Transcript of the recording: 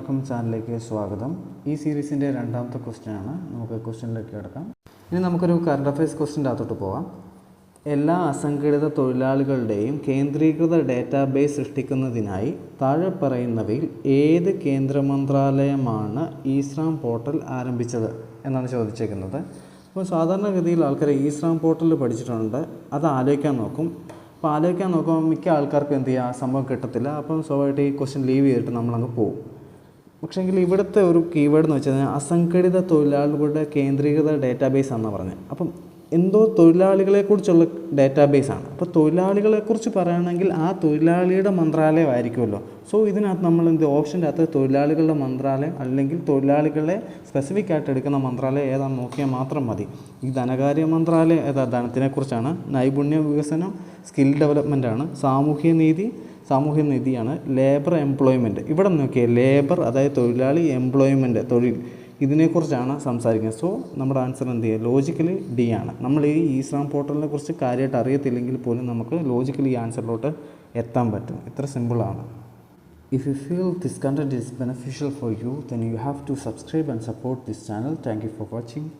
ചാനലിലേക്ക് സ്വാഗതം. ഈ സീരീസിന്റെ രണ്ടാമത്തെ ക്വസ്റ്റ്യൻ ആണ്. നമുക്ക് ക്വസ്റ്റ്യനിലേക്ക് കിടക്കാം. ഇനി നമുക്കൊരു കറണ്ട് അഫയേഴ്സ് ക്വസ്റ്റ്യന്റെ അകത്തോട്ട് പോവാം. എല്ലാ അസംഘടിത തൊഴിലാളികളുടെയും കേന്ദ്രീകൃത ഡാറ്റാബേസ് സൃഷ്ടിക്കുന്നതിനായി താഴെ പറയുന്നവയിൽ ഏത് കേന്ദ്ര മന്ത്രാലയമാണ് ഈസ്രാം പോർട്ടൽ ആരംഭിച്ചത് എന്നാണ് ചോദിച്ചേക്കുന്നത്. അപ്പോൾ സാധാരണഗതിയിൽ ആൾക്കാർ ഈസ്രാം പോർട്ടൽ പഠിച്ചിട്ടുണ്ട്. അത് ആലോചിക്കാൻ നോക്കും. അപ്പോൾ ആലോചിക്കാൻ നോക്കുമ്പോൾ മിക്ക ആൾക്കാർക്കും എന്ത് ചെയ്യുക സംഭവം കിട്ടത്തില്ല. അപ്പം സ്വാഭാവികമായിട്ട് ഈ ക്വസ്റ്റ്യൻ ലീവ് ചെയ്തിട്ട് നമ്മളങ്ങ് പോകും പക്ഷേങ്കിൽ ഇവിടുത്തെ ഒരു കീവേഡ് എന്ന് വെച്ചാൽ അസംഘടിത തൊഴിലാളികളുടെ കേന്ദ്രീകൃത ഡേറ്റാബേസ് ആണെന്ന് പറഞ്ഞത്. അപ്പം എന്തോ തൊഴിലാളികളെക്കുറിച്ചുള്ള ഡാറ്റാബേസ് ആണ്. അപ്പോൾ തൊഴിലാളികളെക്കുറിച്ച് പറയുകയാണെങ്കിൽ ആ തൊഴിലാളിയുടെ മന്ത്രാലയം ആയിരിക്കുമല്ലോ സോ ഇതിനകത്ത് നമ്മൾ എന്ത് ഓപ്ഷന്റെ അകത്ത് തൊഴിലാളികളുടെ മന്ത്രാലയം അല്ലെങ്കിൽ തൊഴിലാളികളെ സ്പെസിഫിക് ആയിട്ട് എടുക്കുന്ന മന്ത്രാലയം ഏതാണെന്ന് നോക്കിയാൽ മാത്രം മതി. ഈ ധനകാര്യ മന്ത്രാലയം ഏതാ ധനത്തിനെക്കുറിച്ചാണ്. നൈപുണ്യ വികസനം സ്കിൽ ഡെവലപ്മെന്റ് ആണ്. സാമൂഹ്യ നീതി സാമൂഹ്യ നീതിയാണ്. ലേബർ എംപ്ലോയ്മെന്റ് ഇവിടെ നോക്കിയാൽ ലേബർ അതായത് തൊഴിലാളി എംപ്ലോയ്മെന്റ് തൊഴിൽ ഇതിനെക്കുറിച്ചാണ് സംസാരിക്കുന്നത്. സോ നമ്മുടെ ആൻസർ എന്ത് ചെയ്യുക? ലോജിക്കലി ഡി ആണ്. നമ്മൾ ഈ ഈസ്ലാം പോർട്ടലിനെ കുറിച്ച് കാര്യമായിട്ട് അറിയത്തില്ലെങ്കിൽ പോലും നമുക്ക് ലോജിക്കലി ഈ ആൻസറിലോട്ട് എത്താൻ പറ്റും. ഇത്ര സിമ്പിളാണ് If you feel this content is beneficial for you, then you have to subscribe and support this channel. Thank you for watching.